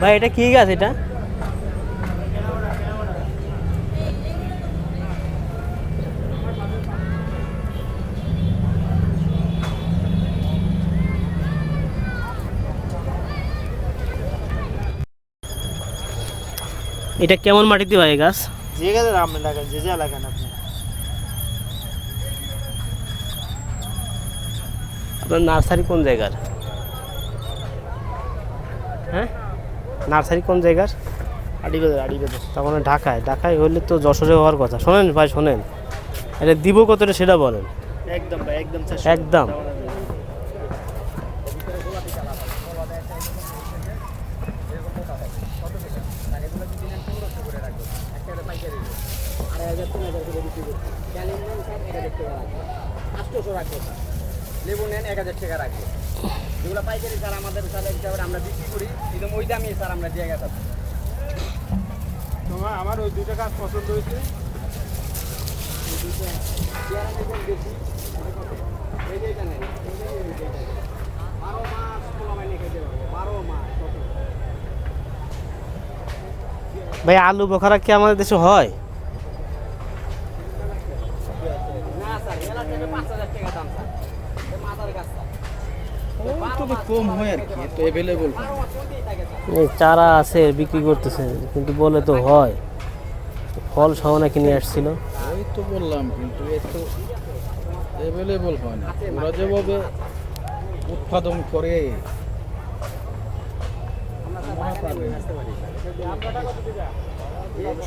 ভাই এটা কি গাছ এটা? এটা কেমন মাটিতে হয় গাছ? যে গাছের আপনি লাগান যে যা লাগান আপনি। আপনার নার্সারি কোন জায়গার? হ্যাঁ? নার্সারি কোন জায়গার? আড়ি বাজার আড়ি বাজার তার মানে ঢাকায়। ঢাকায় হলে তো যশোরে হওয়ার কথা। শোনেন ভাই শোনেন। এটা দিব কতটা সেটা বলেন। একদম ভাই একদম একদম। লেবু নেন এক হাজার টাকা রাখব। যেগুলো পাইকারি স্যার আমাদের স্যার হিসাবে আমরা বিক্রি করি। একদম ওই দামই স্যার আমরা দিয়ে গেতাম তোমার আমার ওই দুইটা গাছ পছন্দ হয়েছে। বারো মাস পোলা খেতে পারব বারো মাস ভাই আলু বোখারা কি আমাদের দেশে হয়? না স্যার মেলা থেকে পাঁচ হাজার টাকা দাম স্যার। মাথার গাছ স্যার। তবে কম হয় আর কি তো অ্যাভেলেবল এই চারা আছে বিক্রি করতেছে কিন্তু বলে তো হয়। ফল সহ নাকি নিয়ে আসছিল। ওই তো বললাম কিন্তু এত অ্যাভেলেবল হয় না। ওরা যেভাবে উৎপাদন করে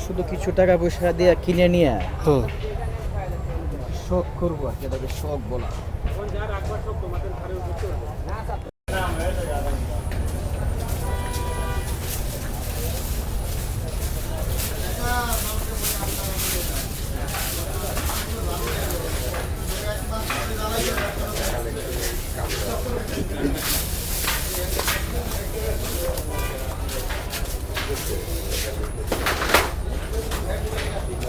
শুধু কিছু টাকা পয়সা দিয়ে কিনে নিয়ে শখ করব আর কি এটাকে শখ বলা। Thank you.